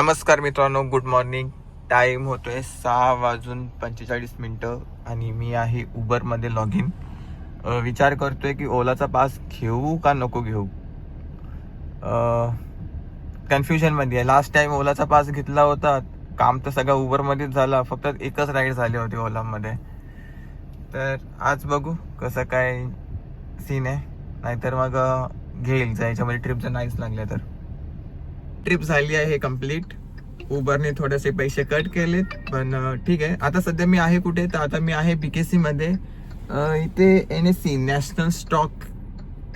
नमस्कार मित्रांनो good morning time होतोय सहा वाजून पंचेचाळीस मिनटं आणि मी आहे उबरमध्ये लॉग इन विचार करतोय की ओलाचा पास घेऊ का नको घेऊ? कन्फ्युजनमध्ये आहे. लास्ट टाइम ओलाचा पास घेतला होता. काम तर सगळं उबरमध्येच झालं. फक्त एकच राईड झाली होती ओलामध्ये. तर आज बघू कसं काय सीन आहे. नाहीतर मग घेईल. जर याच्यामध्ये ट्रिप जर नाहीच लागल्या तर. ट्रिप झाली आहे कंप्लीट उबरने थोडेसे पैसे कट केलेत पण ठीक आहे. आता सध्या मी आहे कुठे? तर आता मी आहे बी के सीमध्ये इथे N S C national stock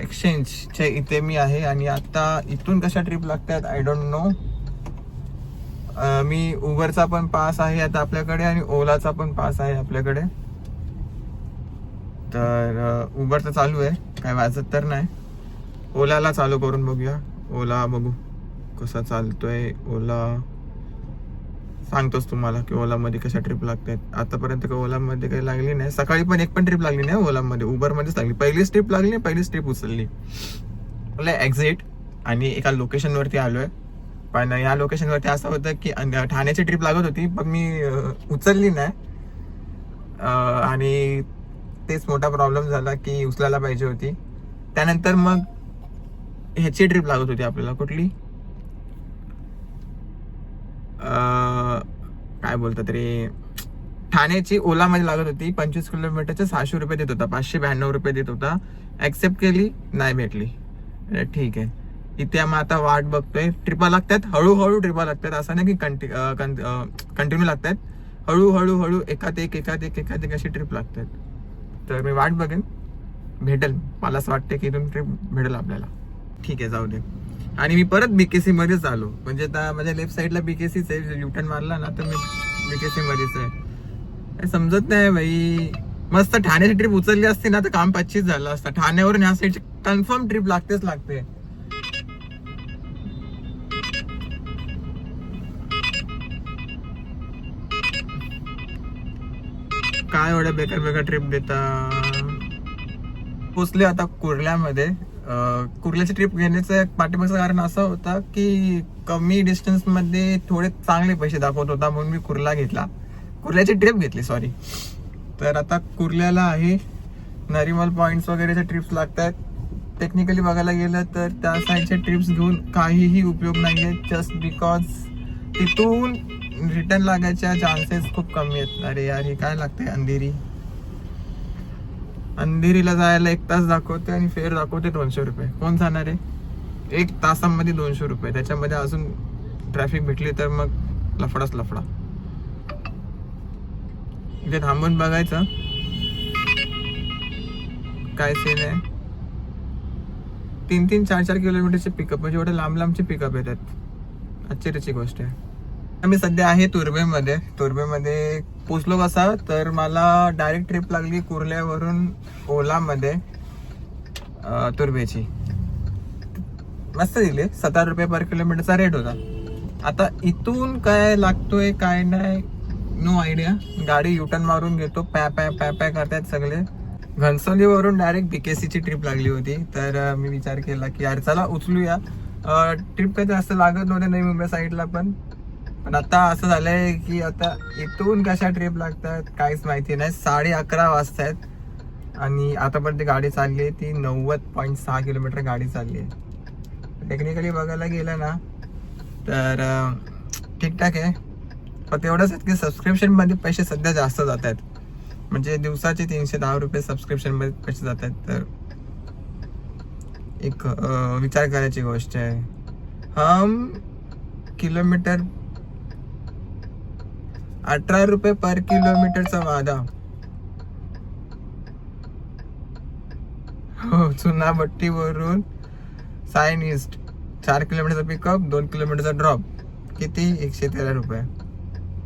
एक्सचेंजच्या इथे मी आहे. आणि आता इथून कशा ट्रिप लागतात? आय डोंट नो मी उबरचा पण पास आहे आता आपल्याकडे आणि ओलाचा पण पास आहे आपल्याकडे. तर उबर तर चालू आहे. काय वाजत तर नाही. ओलाला चालू करून बघूया. ओला बघू. कसा चालतोय ओला? सांगतोच तुम्हाला की ओलामध्ये कशा ट्रिप लागतात. आतापर्यंत काही ओलामध्ये काही लागली नाही. सकाळी पण एक पण ट्रिप लागली नाही हो ओलामध्ये. उबरमध्येच लागली. पहिलीच ट्रिप लागली पहिलीच ट्रिप उचलली. मला एक्झिट आणि एका लोकेशनवरती आलोय. पण या लोकेशनवरती असं होतं की ठाण्याची ट्रिप लागत होती पण मी उचलली नाही. आणि तेच मोठा प्रॉब्लेम झाला की उचलायला पाहिजे होती. त्यानंतर मग ह्याची ट्रिप लागत होती आपल्याला. कुठली? काय बोलतात रे ठाण्याची ओलामध्ये लागत होती पंचवीस किलोमीटरचे सहाशे रुपये देत होता पाचशे ब्याण्णव रुपये देत होता. ॲक्सेप्ट केली नाही भेटली. ठीक आहे. इथे मग आता वाट बघतोय. ट्रिपा लागतात हळूहळू ट्रिपा लागतात. असं नाही की कंटिन्यू लागतात. हळूहळू हळू एकात एक एकात एक एकात एक अशी ट्रिप लागतात. तर मी वाट बघेन. भेटेल. मला असं वाटतं की इथून ट्रिप भेटेल आपल्याला. ठीक आहे जाऊ दे. आणि मी परत बीकेसी मध्येच आलो. म्हणजे आता माझ्या लेफ्ट साईडला बीकेसीच आहे. युटर्न मारला ना तर मी बीकेसी मध्येच आहे. समजत नाही भाई मस्त ठाण्याची ट्रिप उचलली असती ना तर काम पाचशीच झालं असतं. ठाण्यावरून ह्या साईडची कन्फर्म ट्रिप लागतेच लागते. काय एवढ्या बेकार बेकार ट्रिप देता? पोचले आता कुर्ल्यामध्ये. कुर्ल्याची ट्रिप घेण्याचं एक पाठीमागचं कारण असं होतं की कमी डिस्टन्समध्ये थोडे चांगले पैसे दाखवत होता म्हणून मी कुर्ला घेतला. कुर्ल्याची ट्रिप घेतली सॉरी तर आता कुर्ल्याला आहे. नरिमल पॉईंट्स वगैरेच्या ट्रिप्स लागतात टेक्निकली बघायला गेलं तर त्या साईडच्या ट्रिप्स घेऊन काहीही उपयोग नाही आहे जस्ट बिकॉज तिथून रिटर्न लागायच्या चान्सेस खूप कमी आहेत. अरे यार हे काय लागतंय अंधेरी? अंधेरीला जायला एक तास दाखवते आणि फेर दाखवते दोनशे रुपये. कोण जाणार आहे? एक तासामध्ये दोनशे रुपये. त्याच्यामध्ये अजून ट्रॅफिक भेटली तर मग लफडाच लफडा. इथे थांबून बघायचं. काय सीन आहे? तीन तीन चार चार किलोमीटरचे पिकअप म्हणजे एवढे लांब लांबचे पिकअप येतात. आश्चर्याची गोष्ट आहे. आम्ही सध्या आहे तुर्बेमध्ये तुर्बेमध्ये पोचलो कसा तर मला डायरेक्ट ट्रिप लागली कुर्ल्यावरून ओलामध्ये तुर्बेची मस्त दिली. सतरा रुपये पर किलोमीटरचा रेट होता. आता इथून काय लागतोय काय नाही नो आयडिया गाडी युटर्न मारून घेतो. पॅ पॅ पॅ पॅ करतायत सगळे. घनसोलीवरून डायरेक्ट बी के सीची ट्रिप लागली होती. तर मी विचार केला की यार चला उचलूया. ट्रिप काही जास्त लागत नव्हते नवी मुंबई साईडला पण. पण आता असं झालंय की आता इथून कशा ट्रिप लागतात काहीच माहिती नाही. साडे अकरा वाजतायत आणि आतापर्यंत गाडी चालली आहे ती नव्वद पॉईंट सहा किलोमीटर गाडी चालली आहे. टेक्निकली बघायला गेलं ना तर ठीकठाक आहे. फक्त एवढंच आहेत की सबस्क्रिप्शनमध्ये पैसे सध्या जास्त जात आहेत म्हणजे दिवसाचे तीनशे दहा रुपये सबस्क्रिप्शनमध्ये पैसे जात आहेत तर एक विचार करायची गोष्ट आहे. हम किलोमीटर अठरा रुपये पर किलोमीटरचा वादा. हो चुना भट्टीवरून सायन ईस्ट चार किलोमीटरचा पिकअप दोन किलोमीटरचा ड्रॉप किती? एकशे तेरा रुपये.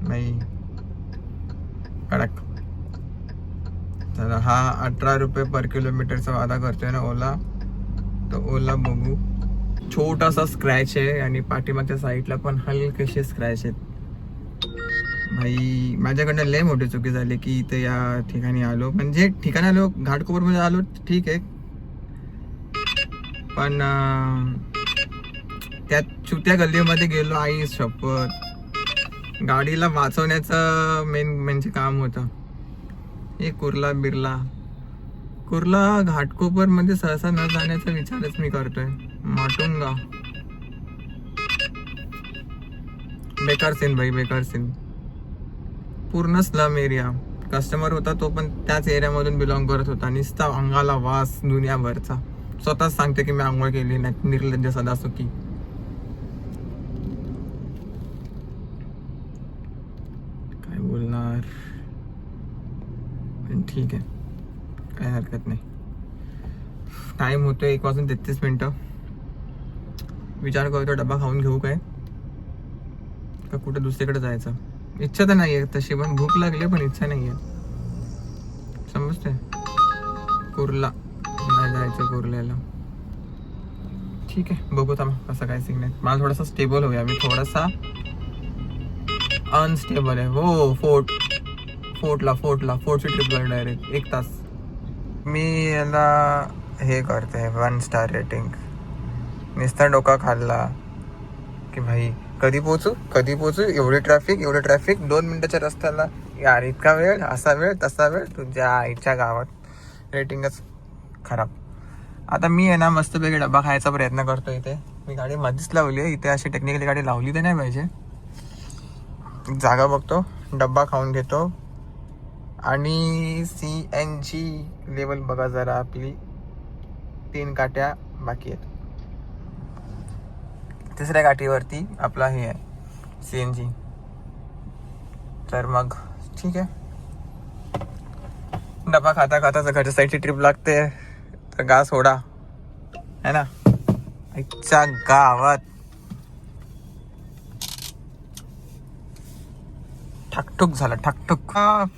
नाही. कडक. चला हा अठरा रुपये पर किलोमीटरचा वादा करतोय ना ओला. तर ओला बघू. छोटासा स्क्रॅच आहे आणि पाठीमागच्या साईडला पण हलकेसे स्क्रॅच आहेत. भाई माझ्याकडनं लय मोठी चुकी झाली की इथे या ठिकाणी आलो. म्हणजे ठिकाणी आलो घाटकोपरमध्ये आलो ठीक आहे. पण त्या चुत्या गल्लीमध्ये गेलो आई शपथ. गाडीला वाचवण्याचं मेन म्हणजे काम होतं. हे कुर्ला बिर्ला. कुर्ला घाटकोपरमध्ये सहसा न जाण्याचा विचारच मी करतोय. माटुंगा. बेकार सीन भाई बेकार सीन पूर्ण स्लम एरिया. कस्टमर होता तो पण त्याच एरियामधून बिलॉंग करत होता. नुसता अंगाला वास दुनियाभरचा. स्वतःच सांगते की मी आंघोळ केली नाही. निर्लज्ज सदा सुखी काय बोलणार? पण ठीक आहे. काय हरकत नाही. टाइम होतो एक वाजून तेहतीस मिनटं. विचार करतो डबा खाऊन घेऊ काय? का कुठं दुसरीकडे जायचं? इच्छा तर नाही आहे तशी पण भूक लागली पण इच्छा नाही आहे समजते कुर्ला. नाही जायचं कुर्ल्याला. ठीक आहे बघू आता मग कसं काय नाही मला थोडासा स्टेबल होऊया. मी थोडासा अनस्टेबल आहे. हो फोर्ट फोर्टला फोर्टला फोर्टची ट्रिप डायरेक्ट एक तास. मी याला हे करते वन स्टार रेटिंग नुसता डोका खाल्ला की भाई कधी पोहोचू? कधी पोहोचू? एवढी ट्रॅफिक एवढी ट्रॅफिक दोन मिनटाच्या रस्त्याला. यार इतका वेळ असा वेळ तसा वेळ तुझ्या आईच्या गावात. रेटिंगच खराब. आता मी आहे ना मस्तपैकी डबा खायचा प्रयत्न करतो इथे. मी गाडी मध्येच लावली आहे. इथे अशी टेक्निकली गाडी लावली तर नाही पाहिजे. जागा बघतो. डब्बा खाऊन घेतो. आणि सी एन जी लेवल बघा जरा. आपली तीन काट्या बाकी आहेत. तिसऱ्या काठीवरती आपला हे आहे सी एन जी तर मग ठीक आहे. डबा खाता खाता जर घरच्या साईडची ट्रिप लागते, तर गा सोडा. है ना? आईच्या गावात. ठकठुक झाला, ठकठुक.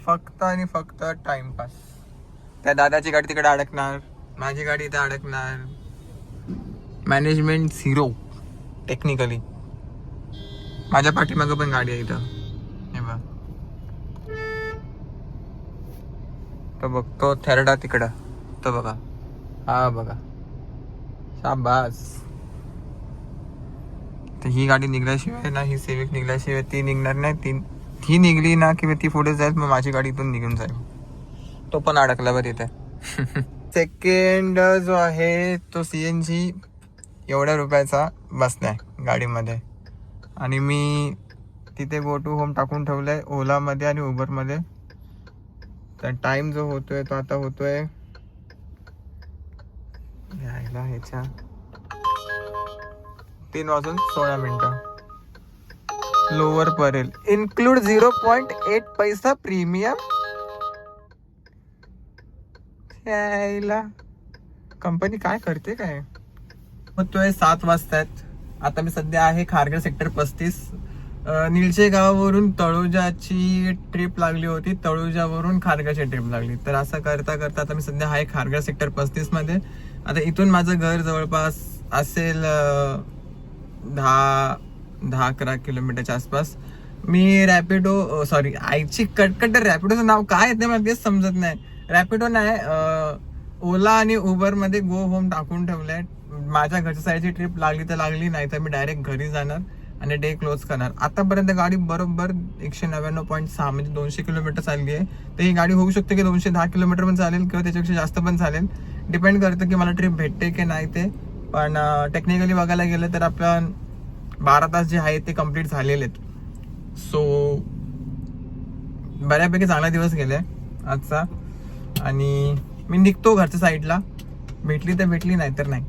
फक्त आणि फक्त टाइमपास त्या दादाची गाडी तिकडे अडकणार, माझी गाडी इथे अडकणार. मॅनेजमेंट झिरो टेक्निकली माझ्या पाठीमागं पण गाडी आहे इथं. हे बघ. तो बघतो थेरडा तिकडं. तो बघा. हा बघा. शाबास. तर ही गाडी निघल्याशिवाय ना ही सेविक निघल्याशिवाय ती निघणार नाही. ती ती निघली ना किंवा ती पुढे जाईल मग माझी गाडी इथून निघून जाईल. तो पण अडकला बरं इथे. सेकंड जो आहे तो सी एन जी एवढ्या रुपयाचा बसलाय गाडीमध्ये. आणि मी तिथे गो टू होम टाकून ठेवलं आहे ओलामध्ये आणि उबरमध्ये. तर टाईम जो होतोय तो आता होतो आहे यायला ह्याच्या तीन वाजून सोळा मिनटं. Lower Parel include zero point eight पैसा प्रीमियम यायला. कंपनी काय करते काय? होतोय सात वाजतायत आता मी सध्या आहे खारघर सेक्टर पस्तीस. निळचे गावावरून तळोजाची ट्रिप लागली होती. तळोजावरून खारघरची ट्रिप लागली. तर असं करता करता आता मी सध्या आहे खारघर सेक्टर पस्तीसमध्ये. आता इथून माझं घर जवळपास असेल दहा दहा अकरा किलोमीटरच्या आसपास. मी रॅपिडो सॉरी आईची कटकट रॅपिडोचं नाव काय आहे ते मला तेच समजत नाही. रॅपिडो नाही ओला आणि उबरमध्ये गो होम टाकून ठेवलंय. माझ्या घरच्या साईडची ट्रिप लागली तर लागली नाही तर मी डायरेक्ट घरी जाणार आणि डे क्लोज करणार. आतापर्यंत गाडी बरोबर एकशे नव्याण्णव पॉईंट सहा म्हणजे दोनशे किलोमीटर चालली आहे. तर ही गाडी होऊ शकते की दोनशे दहा किलोमीटर पण चालेल किंवा त्याच्यापेक्षा जास्त पण चालेल. डिपेंड करतं की मला ट्रिप भेटते की नाही ते. पण टेक्निकली बघायला गेलं तर आपण बारा तास जे आहेत ते कंप्लीट झालेले आहेत. सो बऱ्यापैकी चांगला दिवस गेले आजचा. आणि मी निघतो घरच्या साईडला. भेटली तर भेटली नाही तर नाही.